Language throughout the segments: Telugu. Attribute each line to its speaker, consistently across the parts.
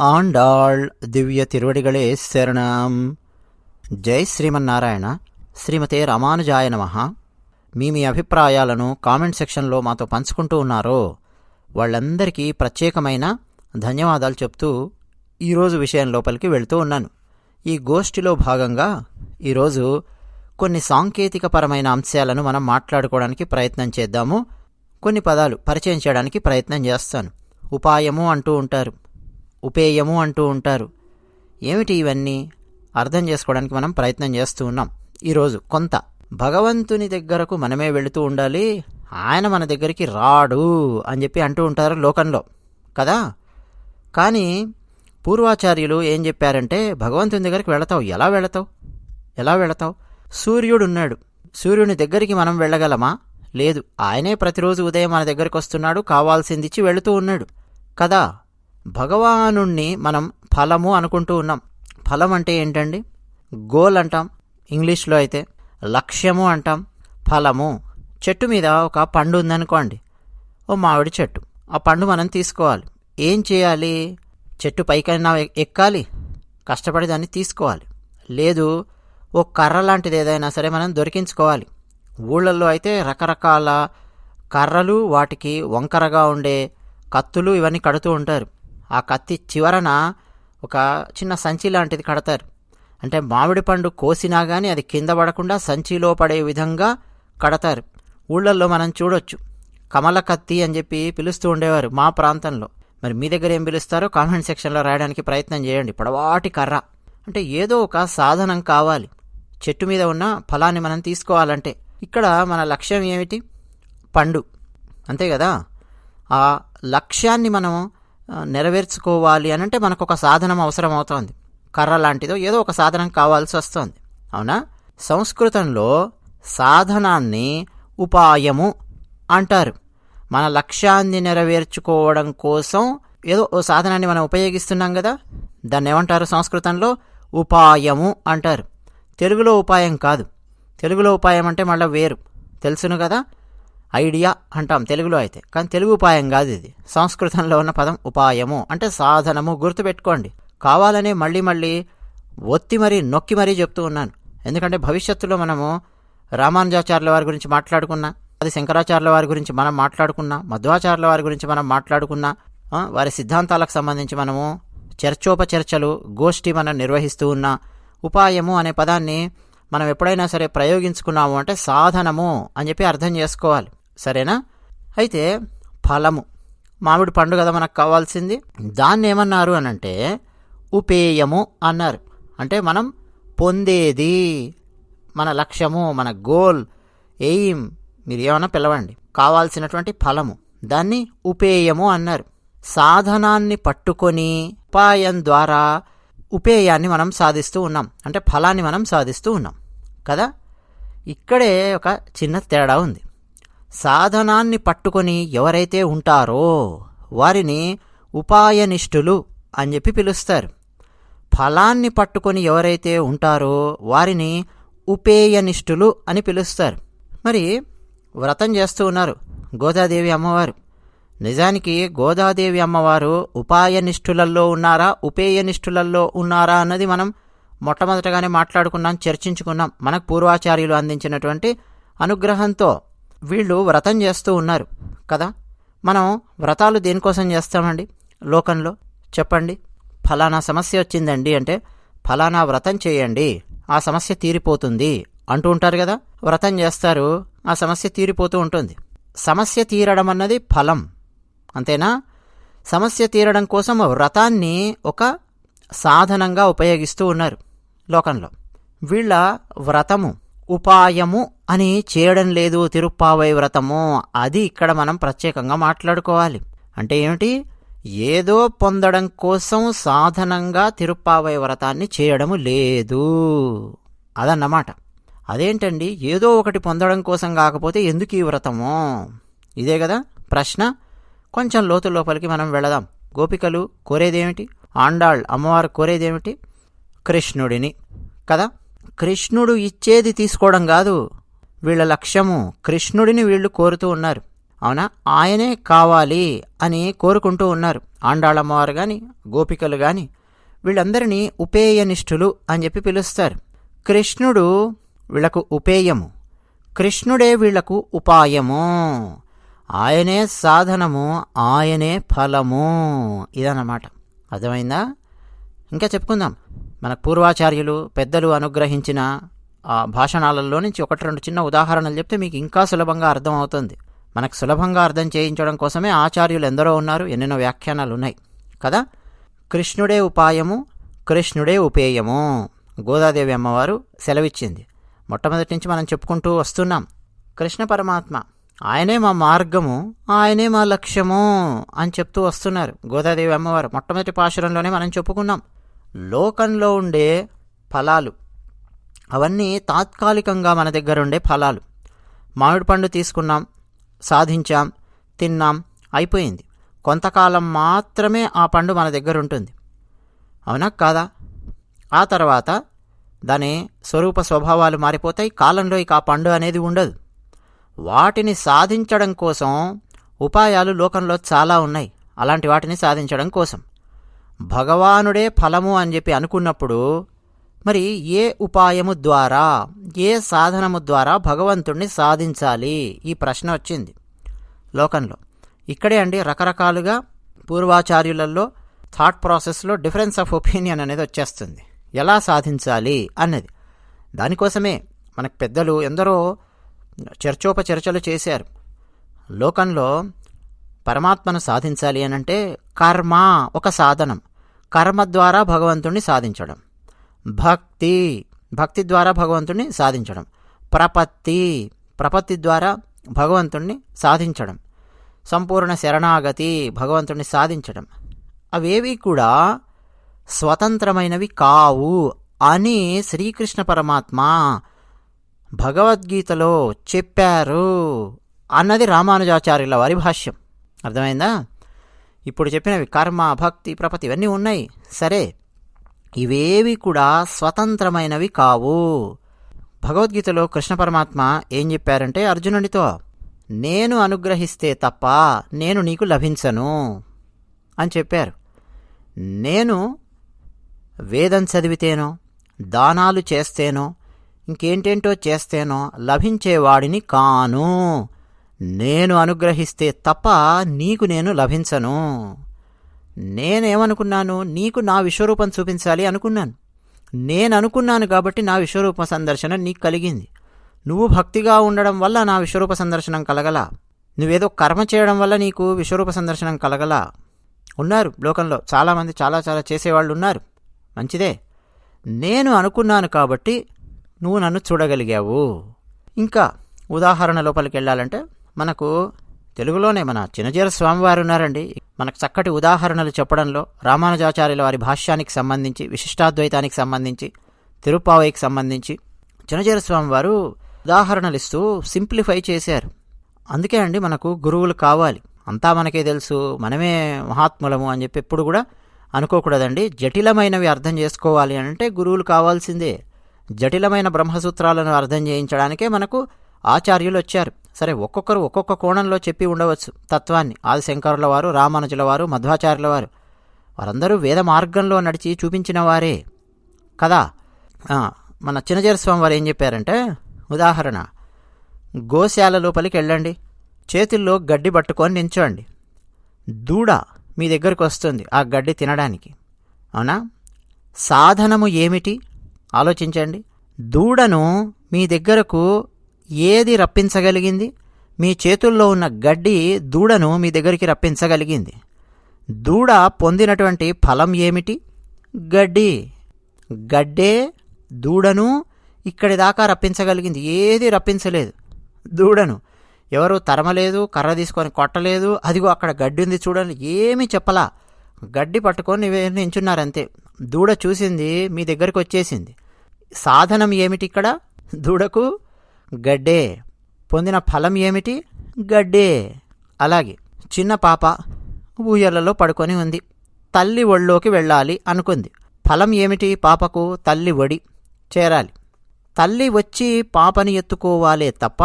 Speaker 1: ఆండాళ్ దివ్య తిరువడిகளே శరణం జై శ్రీమన్నారాయణ శ్రీమతే రామానుజాయ నమ మీ మీ అభిప్రాయాలను కామెంట్ సెక్షన్లో మాతో పంచుకుంటూ ఉన్నారో వాళ్ళందరికీ ప్రత్యేకమైన ధన్యవాదాలు చెప్తూ ఈరోజు విషయం లోపలికి వెళుతూ ఉన్నాను. ఈ గోష్ఠిలో భాగంగా ఈరోజు కొన్ని సాంకేతికపరమైన అంశాలను మనం మాట్లాడుకోవడానికి ప్రయత్నం చేద్దాము. కొన్ని పదాలు పరిచయం చేయడానికి ప్రయత్నం చేస్తాను. ఉపాయము అంటూ ఉంటారు. ఉపేయము అంటూ ఉంటారు. ఏమిటి ఇవన్నీ? అర్థం చేసుకోవడానికి మనం ప్రయత్నం చేస్తూ ఉన్నాం. ఈరోజు కొంత. భగవంతుని దగ్గరకు మనమే వెళుతూ ఉండాలి. ఆయన మన దగ్గరికి రాడు అని చెప్పి అంటూ ఉంటారు లోకంలో. కదా? కానీ పూర్వాచార్యులు ఏం చెప్పారంటే భగవంతుని దగ్గరికి వెళతావు. ఎలా వెళతావు? ఎలా వెళతావు? సూర్యుడు ఉన్నాడు సూర్యుని దగ్గరికి మనం వెళ్ళగలమా? లేదు. ఆయనే ప్రతిరోజు ఉదయం మన దగ్గరికి వస్తున్నాడు కావాల్సింది ఇచ్చి వెళుతూ ఉన్నాడు. కదా? భగవానుణ్ణి మనం ఫలము అనుకుంటూ ఉన్నాం. ఫలం అంటే ఏంటండి? గోల్ అంటాం. ఇంగ్లీష్లో అయితే లక్ష్యము అంటాం. ఫలము. చెట్టు మీద ఒక పండు ఉందనుకోండి. ఓ మామిడి చెట్టు. ఆ పండు మనం తీసుకోవాలి. ఏం చేయాలి? చెట్టు పైకైనా ఎక్కాలి. కష్టపడి దాన్ని తీసుకోవాలి. లేదు ఓ కర్ర లాంటిది ఏదైనా సరే మనం దొరికించుకోవాలి. ఊళ్ళల్లో అయితే రకరకాల కర్రలు వాటికి వంకరగా ఉండే కత్తులు ఇవన్నీ కడుతూ ఉంటారు. ఆ కత్తి చివరన ఒక చిన్న సంచి లాంటిది కడతారు. అంటే మామిడి పండు కోసినా కానీ అది కింద పడకుండా సంచిలో పడే విధంగా కడతారు. ఊళ్ళల్లో మనం చూడొచ్చు. కమల కత్తి అని చెప్పి పిలుస్తూ ఉండేవారు మా ప్రాంతంలో. మరి మీ దగ్గర ఏం పిలుస్తారో కామెంట్ సెక్షన్లో రాయడానికి ప్రయత్నం చేయండి. పొడవాటి కర్ర. అంటే ఏదో ఒక సాధనం కావాలి. చెట్టు మీద ఉన్న ఫలాన్ని మనం తీసుకోవాలంటే. ఇక్కడ మన లక్ష్యం ఏమిటి? పండు. అంతే కదా? ఆ లక్ష్యాన్ని మనం నెరవేర్చుకోవాలి అని అంటే మనకు ఒక సాధనం అవసరం అవుతోంది. కర్ర లాంటిదో ఏదో ఒక సాధనం కావాల్సి వస్తుంది. అవునా? సంస్కృతంలో సాధనాన్ని ఉపాయము అంటారు. మన లక్ష్యాన్ని నెరవేర్చుకోవడం కోసం ఏదో ఓ సాధనాన్ని మనం ఉపయోగిస్తున్నాం కదా? దాన్ని ఏమంటారు సంస్కృతంలో? ఉపాయము అంటారు. తెలుగులో ఉపాయం కాదు. తెలుగులో ఉపాయం అంటే మళ్ళీ వేరు. తెలుసును కదా? ఐడియా అంటాం తెలుగులో అయితే. కానీ తెలుగు ఉపాయం కాదు ఇది. సంస్కృతంలో ఉన్న పదం ఉపాయము. అంటే సాధనము గుర్తుపెట్టుకోండి. కావాలనే మళ్ళీ మళ్ళీ ఒత్తి మరీ నొక్కి మరీ చెప్తూ ఉన్నాను. ఎందుకంటే భవిష్యత్తులో మనము రామానుజాచార్యుల వారి గురించి మాట్లాడుకున్నా అది శంకరాచార్యుల వారి గురించి మనం మాట్లాడుకున్నా మధ్వాచార్యుల వారి గురించి మనం మాట్లాడుకున్నా వారి సిద్ధాంతాలకు సంబంధించి మనము చర్చోపచర్చలు గోష్ఠి మనం నిర్వహిస్తూ ఉన్నా ఉపాయము అనే పదాన్ని మనం ఎప్పుడైనా సరే ప్రయోగించుకున్నాము అంటే సాధనము అని చెప్పి అర్థం చేసుకోవాలి. సరేనా? అయితే ఫలము. మామిడి పండు కదా మనకు కావాల్సింది. దాన్ని ఏమన్నారు అని అంటే ఉపేయము అన్నారు. అంటే మనం పొందేది మన లక్ష్యము మన గోల్ ఎయిమ్ మీరు ఏమన్నా పిలవండి. కావాల్సినటువంటి ఫలము. దాన్ని ఉపేయము అన్నారు. సాధనాన్ని పట్టుకొని ఉపాయం ద్వారా ఉపేయాన్ని మనం సాధిస్తూ ఉన్నాం. అంటే ఫలాన్ని మనం సాధిస్తూ ఉన్నాం. కదా? ఇక్కడే ఒక చిన్న తేడా ఉంది. సాధనాన్ని పట్టుకొని ఎవరైతే ఉంటారో వారిని ఉపాయనిష్ఠులు అని చెప్పి పిలుస్తారు. ఫలాన్ని పట్టుకొని ఎవరైతే ఉంటారో వారిని ఉపేయనిష్ఠులు అని పిలుస్తారు. మరి వ్రతం చేస్తూ ఉన్నారు గోదాదేవి అమ్మవారు. నిజానికి గోదాదేవి అమ్మవారు ఉపాయనిష్ఠులల్లో ఉన్నారా ఉపేయనిష్ఠులల్లో ఉన్నారా అన్నది మనం మొట్టమొదటగానే మాట్లాడుకున్నాం చర్చించుకున్నాం. మనకు పూర్వాచార్యులు అందించినటువంటి అనుగ్రహంతో వీళ్ళు వ్రతం చేస్తూ ఉన్నారు కదా? మనం వ్రతాలు దేనికోసం చేస్తామండి? లోకంలో? చెప్పండి. ఫలానా సమస్య వచ్చిందండి అంటే ఫలానా వ్రతం చేయండి ఆ సమస్య తీరిపోతుంది అంటూ ఉంటారు కదా? వ్రతం చేస్తారు ఆ సమస్య తీరిపోతూ ఉంటుంది. సమస్య తీరడం అన్నది ఫలం అంతేనా? సమస్య తీరడం కోసం వ్రతాన్ని ఒక సాధనంగా ఉపయోగిస్తూ ఉన్నారు లోకంలో. వీళ్ళ వ్రతము ఉపాయము అని చేయడం లేదు తిరుప్పావై వ్రతము. అది ఇక్కడ మనం ప్రత్యేకంగా మాట్లాడుకోవాలి. అంటే ఏమిటి? ఏదో పొందడం కోసం సాధనంగా తిరుప్పావై వ్రతాన్ని చేయడము లేదు అదన్నమాట. అదేంటండి? ఏదో ఒకటి పొందడం కోసం కాకపోతే ఎందుకు ఈ వ్రతము? ఇదే కదా ప్రశ్న. కొంచెం లోతు లోపలికి మనం వెళదాం. గోపికలు కోరేదేమిటి? ఆండాళ్ అమ్మవారు కోరేదేమిటి? కృష్ణుడిని. కదా? కృష్ణుడు ఇచ్చేది తీసుకోవడం కాదు. వీళ్ళ లక్ష్యము కృష్ణుడిని వీళ్ళు కోరుతూ ఉన్నారు. అవునా? ఆయనే కావాలి అని కోరుకుంటూ ఉన్నారు. ఆండాళమ్మవారు కానీ గోపికలు కానీ వీళ్ళందరినీ ఉపేయనిష్ఠులు అని చెప్పి పిలుస్తారు. కృష్ణుడు వీళ్ళకు ఉపేయము. కృష్ణుడే వీళ్ళకు ఉపాయము. ఆయనే సాధనము ఆయనే ఫలము. ఇదన్నమాట. అర్థమైందా? ఇంకా చెప్పుకుందాం. మన పూర్వాచార్యులు పెద్దలు అనుగ్రహించిన ఆ భాషణాలలో నుంచి ఒకటి రెండు చిన్న ఉదాహరణలు చెప్తే మీకు ఇంకా సులభంగా అర్థం అవుతుంది మనకు సులభంగా అర్థం చేయించడం కోసమే ఆచార్యులు ఎందరో ఉన్నారు ఎన్నెన్నో వ్యాఖ్యానాలు ఉన్నాయి. కదా? కృష్ణుడే ఉపాయము కృష్ణుడే ఉపేయము. గోదాదేవి అమ్మవారు సెలవిచ్చింది. మొట్టమొదటి నుంచి మనం చెప్పుకుంటూ వస్తున్నాం. కృష్ణ పరమాత్మ ఆయనే మా మార్గము ఆయనే మా లక్ష్యము అని చెప్తూ వస్తున్నారు గోదాదేవి అమ్మవారు. మొట్టమొదటి పాశురంలోనే మనం చెప్పుకున్నాం. లోకంలో ఉండే ఫలాలు. అవన్నీ తాత్కాలికంగా మన దగ్గర ఉండే ఫలాలు. మామిడి పండు తీసుకున్నాం సాధించాం తిన్నాం అయిపోయింది. కొంతకాలం మాత్రమే ఆ పండు మన దగ్గర ఉంటుంది. అవునా కాదా? ఆ తర్వాత దాని స్వరూప స్వభావాలు మారిపోతాయి కాలంలో ఇక ఆ పండు అనేది ఉండదు. వాటిని సాధించడం కోసం ఉపాయాలు లోకంలో చాలా ఉన్నాయి. అలాంటి వాటిని సాధించడం కోసం. భగవానుడే ఫలము అని చెప్పి అనుకున్నప్పుడు మరి ఏ ఉపాయము ద్వారా ఏ సాధనము ద్వారా భగవంతుణ్ణి సాధించాలి? ఈ ప్రశ్న వచ్చింది. లోకంలో. ఇక్కడే అండి రకరకాలుగా పూర్వాచార్యులలో థాట్ ప్రాసెస్లో డిఫరెన్స్ ఆఫ్ ఒపీనియన్ అనేది వచ్చేస్తుంది. ఎలా సాధించాలి అన్నది. దానికోసమే మనకు పెద్దలు ఎందరో చర్చోపచర్చలు చేశారు. లోకంలో పరమాత్మను సాధించాలి అనంటే కర్మ ఒక సాధనం. కర్మ ద్వారా భగవంతుణ్ణి సాధించడం. భక్తి భక్తి ద్వారా భగవంతుణ్ణి సాధించడం. ప్రపత్తి ప్రపత్తి ద్వారా భగవంతుణ్ణి సాధించడం. సంపూర్ణ శరణాగతి భగవంతుణ్ణి సాధించడం. అవేవి కూడా స్వతంత్రమైనవి కావు అని శ్రీకృష్ణ పరమాత్మ భగవద్గీతలో చెప్పారు అన్నది రామానుజాచార్యుల వారి భాష్యం. అర్థమైందా? ఇప్పుడు చెప్పినవి కర్మ భక్తి ప్రపతి ఇవన్నీ ఉన్నాయి. సరే ఇవేవి కూడా స్వతంత్రమైనవి కావు. భగవద్గీతలో కృష్ణ పరమాత్మ ఏం చెప్పారంటే అర్జునుడితో నేను అనుగ్రహిస్తే తప్ప నేను నీకు లభించను అని చెప్పారు. నేను వేదం చదివితేనో దానాలు చేస్తేనో ఇంకేంటేంటో చేస్తేనో లభించేవాడిని కాను నేను అనుగ్రహిస్తే తప్ప నీకు నేను లభించను. నేనేమనుకున్నాను నీకు నా విశ్వరూపం చూపించాలి అనుకున్నాను. నేను అనుకున్నాను కాబట్టి నా విశ్వరూప సందర్శన నీకు కలిగింది. నువ్వు భక్తిగా ఉండడం వల్ల నా విశ్వరూప సందర్శనం కలగల. నువ్వేదో కర్మ చేయడం వల్ల నీకు విశ్వరూప సందర్శనం కలగల. ఉన్నారు లోకంలో చాలామంది చాలా చాలా చేసేవాళ్ళు ఉన్నారు. మంచిదే. నేను అనుకున్నాను కాబట్టి నువ్వు నన్ను చూడగలిగావు. ఇంకా ఉదాహరణ లోపలికి వెళ్ళాలంటే మనకు తెలుగులోనే మన చినజీర స్వామివారు ఉన్నారండి. మనకు చక్కటి ఉదాహరణలు చెప్పడంలో రామానుజాచార్యుల వారి భాష్యానికి సంబంధించి విశిష్టాద్వైతానికి సంబంధించి తిరుపావైకి సంబంధించి చినజీర స్వామివారు ఉదాహరణలు ఇస్తూ సింప్లిఫై చేశారు. అందుకే అండి మనకు గురువులు కావాలి. అంతా మనకే తెలుసు మనమే మహాత్ములము అని చెప్పి ఎప్పుడు కూడా అనుకోకూడదండి. జటిలమైనవి అర్థం చేసుకోవాలి అంటే గురువులు కావాల్సిందే. జటిలమైన బ్రహ్మసూత్రాలను అర్థం చేయించడానికే మనకు ఆచార్యులు వచ్చారు. సరే ఒక్కొక్కరు ఒక్కొక్క కోణంలో చెప్పి ఉండవచ్చు. తత్వాన్ని. ఆదిశంకరుల వారు రామానుజుల వారు మధ్వాచార్యుల వారు. వారందరూ వేద మార్గంలో నడిచి చూపించిన వారే. కదా? మన చిన్నజీర స్వామి వారు ఏం చెప్పారంటే ఉదాహరణ. గోశాల లోపలికి వెళ్ళండి. చేతుల్లో గడ్డి పట్టుకొని నించోండి. దూడ మీ దగ్గరకు వస్తుంది ఆ గడ్డి తినడానికి. అవునా? సాధనము ఏమిటి? ఆలోచించండి. దూడను మీ దగ్గరకు ఏది రప్పించగలిగింది? మీ చేతుల్లో ఉన్న గడ్డి దూడను మీ దగ్గరికి రప్పించగలిగింది. దూడ పొందినటువంటి ఫలం ఏమిటి? గడ్డి. గడ్డే దూడను ఇక్కడి దాకా రప్పించగలిగింది. ఏది రప్పించలేదు? దూడను. ఎవరు తరమలేదు కర్ర తీసుకొని కొట్టలేదు అదిగో అక్కడ గడ్డి ఉంది చూడండి ఏమీ చెప్పలా. గడ్డి పట్టుకొని నించున్నారంతే. దూడ చూసింది మీ దగ్గరికి వచ్చేసింది. సాధనం ఏమిటి ఇక్కడ? దూడకు గడ్డే. పొందిన ఫలం ఏమిటి? గడ్డే. అలాగే చిన్న పాప ఊయలలో పడుకొని ఉంది. తల్లి ఒళ్ళోకి వెళ్ళాలి అనుకుంది. ఫలం ఏమిటి పాపకు? తల్లి ఒడి చేరాలి. తల్లి వచ్చి పాపని ఎత్తుకోవాలే తప్ప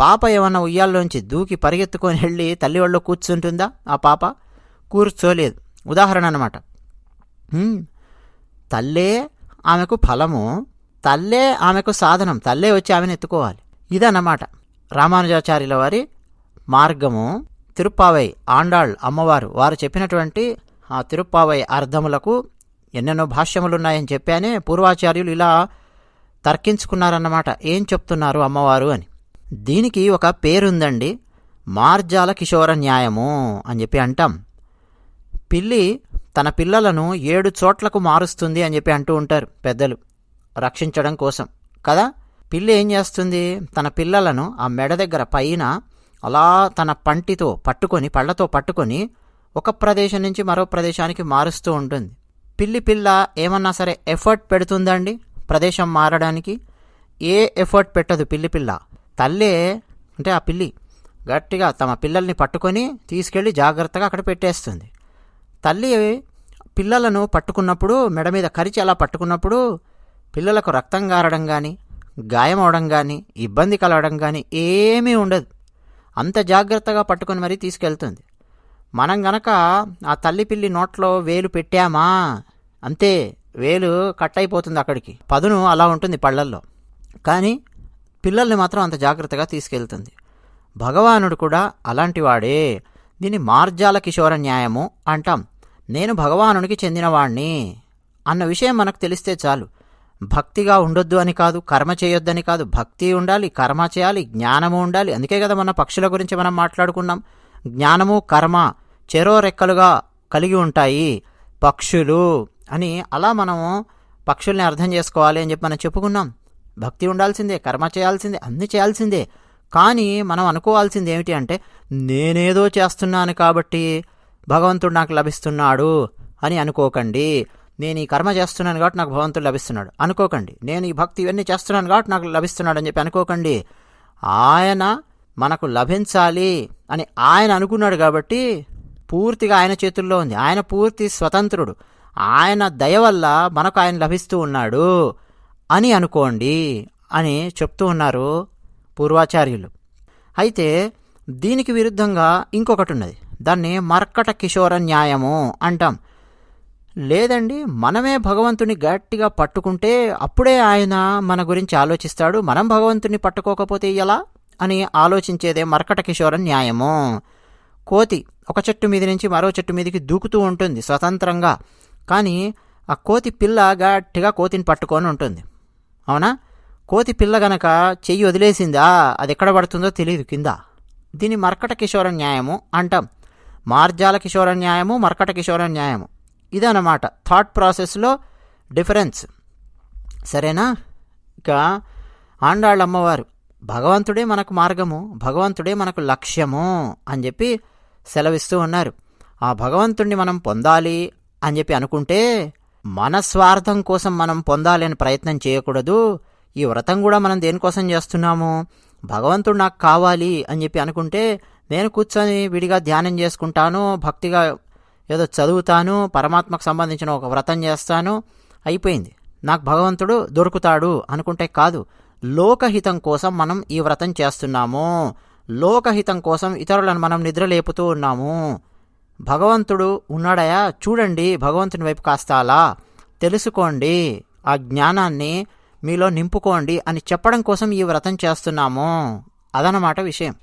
Speaker 1: పాప ఏమన్నా ఉయ్యాల్లోంచి దూకి పరిగెత్తుకొని వెళ్ళి తల్లి ఒళ్ళో కూర్చుంటుందా? ఆ పాప కూర్చోలేదు. ఉదాహరణ అనమాట తల్లే ఆమెకు ఫలము తల్లే ఆమెకు సాధనం తల్లే వచ్చి ఆమెను ఎత్తుకోవాలి. ఇదన్నమాట. రామానుజాచార్యుల వారి మార్గము. తిరుప్పావై ఆండాళ్ అమ్మవారు వారు చెప్పినటువంటి ఆ తిరుప్పావై అర్థములకు ఎన్నెన్నో భాష్యములున్నాయని చెప్పానే పూర్వాచార్యులు ఇలా తర్కించుకున్నారన్నమాట. ఏం చెప్తున్నారు అమ్మవారు అని. దీనికి ఒక పేరుందండి. మార్జాల కిషోర న్యాయము అని చెప్పి అంటాం. పిల్లి తన పిల్లలను ఏడు చోట్లకు మారుస్తుంది అని చెప్పి అంటూ ఉంటారు పెద్దలు. రక్షించడం కోసం. కదా? పిల్లి ఏం చేస్తుంది? తన పిల్లలను ఆ మెడ దగ్గర పైన అలా తన పంటితో పట్టుకొని పళ్ళతో పట్టుకొని ఒక ప్రదేశం నుంచి మరో ప్రదేశానికి మారుస్తూ ఉంటుంది. పిల్లి పిల్ల ఏమన్నా సరే ఎఫర్ట్ పెడుతుందండి ప్రదేశం మారడానికి? ఏ ఎఫర్ట్ పెట్టదు పిల్లి పిల్ల. తల్లే అంటే ఆ పిల్లి గట్టిగా తమ పిల్లల్ని పట్టుకొని తీసుకెళ్ళి జాగ్రత్తగా అక్కడ పెట్టేస్తుంది. తల్లి పిల్లలను పట్టుకున్నప్పుడు మెడ మీద కరిచి అలా పట్టుకున్నప్పుడు పిల్లలకు రక్తం గారడం కానీ గాయం అవడం కానీ ఇబ్బంది కలగడం కానీ ఏమీ ఉండదు. అంత జాగ్రత్తగా పట్టుకొని మరీ తీసుకెళ్తుంది. మనం గనక ఆ తల్లి పిల్లి నోట్లో వేలు పెట్టామా? అంతే వేలు కట్ అయిపోతుంది అక్కడికి. పదును అలా ఉంటుంది పళ్ళల్లో. కానీ పిల్లల్ని మాత్రం అంత జాగ్రత్తగా తీసుకెళ్తుంది. భగవానుడు కూడా అలాంటివాడే. దీన్ని మార్జాల కిషోర న్యాయము అంటాం. నేను భగవానునికి చెందినవాణ్ణి. అన్న విషయం మనకు తెలిస్తే చాలు. భక్తిగా ఉండొద్దు అని కాదు కర్మ చేయొద్దని కాదు భక్తి ఉండాలి కర్మ చేయాలి జ్ఞానము ఉండాలి. అందుకే కదా మన పక్షుల గురించి మనం మాట్లాడుకున్నాం. జ్ఞానము కర్మ చెరో రెక్కలుగా కలిగి ఉంటాయి పక్షులు అని. అలా మనము పక్షుల్ని అర్థం చేసుకోవాలి అని చెప్పి మనం చెప్పుకున్నాం. భక్తి ఉండాల్సిందే కర్మ చేయాల్సిందే అన్నీ చేయాల్సిందే. కానీ మనం అనుకోవాల్సింది ఏమిటి అంటే నేనేదో చేస్తున్నాను కాబట్టి భగవంతుడు నాకు లభిస్తున్నాడు అని అనుకోకండి. నేను ఈ కర్మ చేస్తున్నాను కాబట్టి నాకు భగవంతుడు లభిస్తున్నాడు. అనుకోకండి. నేను ఈ భక్తి ఇవన్నీ చేస్తున్నాను కాబట్టి నాకు లభిస్తున్నాడు అని చెప్పి అనుకోకండి. ఆయన మనకు లభించాలి అని ఆయన అనుకున్నాడు కాబట్టి పూర్తిగా ఆయన చేతుల్లో ఉంది. ఆయన పూర్తి స్వతంత్రుడు. ఆయన దయ వల్ల మనకు ఆయన లభిస్తూ ఉన్నాడు అని అనుకోండి అని చెప్తూ ఉన్నారు పూర్వాచార్యులు. అయితే దీనికి విరుద్ధంగా ఇంకొకటి ఉన్నది. దాన్ని మర్కట కిషోర న్యాయము అంటాం. లేదండి మనమే భగవంతుని గట్టిగా పట్టుకుంటే అప్పుడే ఆయన మన గురించి ఆలోచిస్తాడు. మనం భగవంతుని పట్టుకోకపోతే ఎలా? అని ఆలోచించేదే మర్కట కిషోర న్యాయము. కోతి ఒక చెట్టు మీద నుంచి మరో చెట్టు మీదకి దూకుతూ ఉంటుంది స్వతంత్రంగా. కానీ ఆ కోతి పిల్ల గట్టిగా కోతిని పట్టుకొని ఉంటుంది. అవునా? కోతి పిల్ల గనక చెయ్యి వదిలేసిందా? అది ఎక్కడ పడుతుందో తెలియదు కింద. దీని మర్కట కిషోర న్యాయము అంటాం. మార్జాల కిషోర న్యాయము మర్కట కిషోర న్యాయము. ఇదన్నమాట. థాట్ ప్రాసెస్లో డిఫరెన్స్ సరేనా? ఇక ఆండాళ్ళ అమ్మవారు భగవంతుడే మనకు మార్గము భగవంతుడే మనకు లక్ష్యము అని చెప్పి సెలవిస్తూ ఉన్నారు. ఆ భగవంతుణ్ణి మనం పొందాలి అని చెప్పి అనుకుంటే మన స్వార్థం కోసం మనం పొందాలని ప్రయత్నం చేయకూడదు. ఈ వ్రతం కూడా మనం దేనికోసం చేస్తున్నాము? భగవంతుడు నాకు కావాలి అని చెప్పి అనుకుంటే నేను కూర్చొని విడిగా ధ్యానం చేసుకుంటాను భక్తిగా ఏదో చదువుతాను పరమాత్మకు సంబంధించిన ఒక వ్రతం చేస్తాను అయిపోయింది. నాకు భగవంతుడు దొరుకుతాడు అనుకుంటే కాదు లోకహితం కోసం మనం ఈ వ్రతం చేస్తున్నాము. లోకహితం కోసం ఇతరులను మనం నిద్రలేపుతూ ఉన్నాము. భగవంతుడు ఉన్నాడయా? చూడండి భగవంతుని వైపు కాస్త అలా తెలుసుకోండి. ఆ జ్ఞానాన్ని మీలో నింపుకోండి అని చెప్పడం కోసం ఈ వ్రతం చేస్తున్నాము. అదనమాట విషయం.